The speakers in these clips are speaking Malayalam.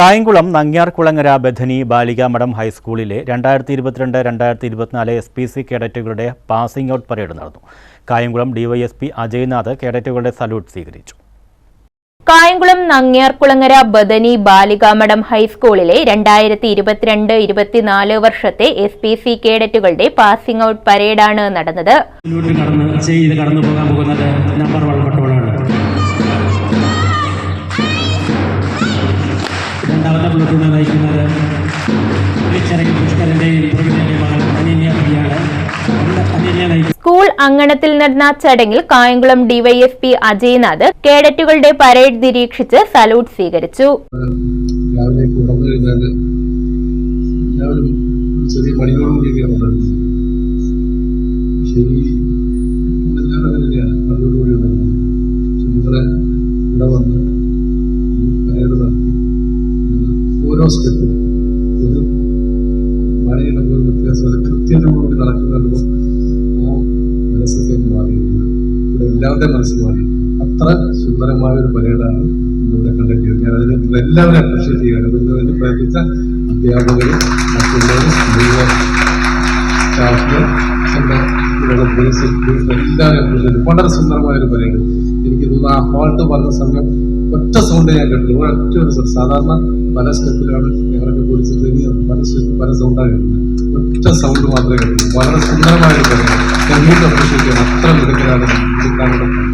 കായംകുളം നങ്ങ്യാർകുളങ്ങര ബഥനി ബാലികാമഠം ഹൈസ്കൂളിലെ രണ്ടായിരത്തി ഇരുപത്തിരണ്ട് രണ്ടായിരത്തി ഇരുപത്തിനാല് എസ് പി സി കേഡറ്റുകളുടെ പാസിംഗ് ഔട്ട് പരേഡ് നടന്നു. കായംകുളം ഡിവൈഎസ്പി അജയ്നാഥ് കേഡറ്റുകളുടെ സല്യൂട്ട് സ്വീകരിച്ചു. കായംകുളം നങ്ങ്യാർകുളങ്ങര ബദനി ബാലികാമഠം ഹൈസ്കൂളിലെ രണ്ടായിരത്തി ഇരുപത്തിരണ്ട് ഇരുപത്തിനാല് വർഷത്തെ എസ് പി സി കേഡറ്റുകളുടെ പാസിംഗ് ഔട്ട് പരേഡാണ് നടന്നത്. ചെയ്ത് കടന്നു പോകാൻ പോകുന്നത് നമ്പർ വൺ സ്കൂൾ അങ്കണത്തിൽ നടന്ന ചടങ്ങിൽ കായംകുളം ഡിവൈഎസ്പി അജയ്നാഥ് കേഡറ്റുകളുടെ പരേഡ് നിരീക്ഷിച്ച് സലൂട്ട് സ്വീകരിച്ചു. ഓരോ സ്റ്റെപ്പും ഒരു മഴയുടെ പോലും വ്യത്യാസം അത് കൃത്യതയോടുകൂടി നടക്കുന്നുണ്ടോ ആ മനസ്സൊക്കെ മാറിയിട്ടുണ്ട് ഇവിടെ എല്ലാവരുടെയും മനസ്സ് മാറി. അത്ര സുന്ദരമായ ഒരു പരേഡാണ് ഇവിടെ കണ്ടെത്തിയത്. ഞാൻ അതിനെ എല്ലാവരും അപ്രീഷിയേറ്റ് ചെയ്യുകയാണ്. ഇതിനു വേണ്ടി പ്രയത്നിച്ച അധ്യാപകരും മറ്റുള്ളവരും മുഴുവൻ സ്റ്റാഫിന് എന്റെ ഇവിടെയുള്ള പോലീസ് എല്ലാവരും അപ്രീഷിയേറ്റ്. വളരെ സുന്ദരമായ ഒരു പരേഡ്. എനിക്ക് തോന്നുന്നു ആ ഹോൾട്ട് പറഞ്ഞ സമയം ഒറ്റ സൗണ്ട് ഞാൻ കേട്ടുള്ളൂ ഒറ്റ ഒരു സൗണ്ട് സാധാരണ പല സ്റ്റെപ്പിലാണ് ഞങ്ങളൊക്കെ പോലീസ് ട്രെയിനിങ് പല സ്റ്റെപ്പ് പല സൗണ്ടാണ് കേൾക്കുന്നത് ഒറ്റ സൗണ്ട് മാത്രമേ കേട്ടുള്ളൂ വളരെ സുന്ദരമായിട്ട് പരേഡ് അപ്രീഷിയേറ്റ് അത്ര മിടുക്കലാണ് കാണുന്നത്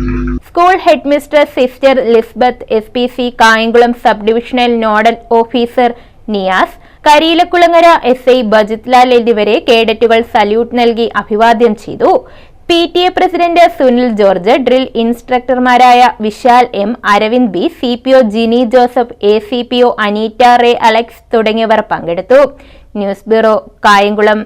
school head mister sister Lisbeth S P C Kayamkulam sub divisional nodal officer Niyas Kariyilakkulangara S I Bajithlal എന്നിവരെ കേഡറ്റുകൾ സല്യൂട്ട് നൽകി അഭിവാദ്യം ചെയ്തു. P T A president Sunil George drill ഇൻസ്ട്രക്ടർമാരായ Vishal M Aravind B C P O Jini Joseph A C P O Aneeta Ray Alex തുടങ്ങിയവർ പങ്കെടുത്തു. News bureau Kayamkulam.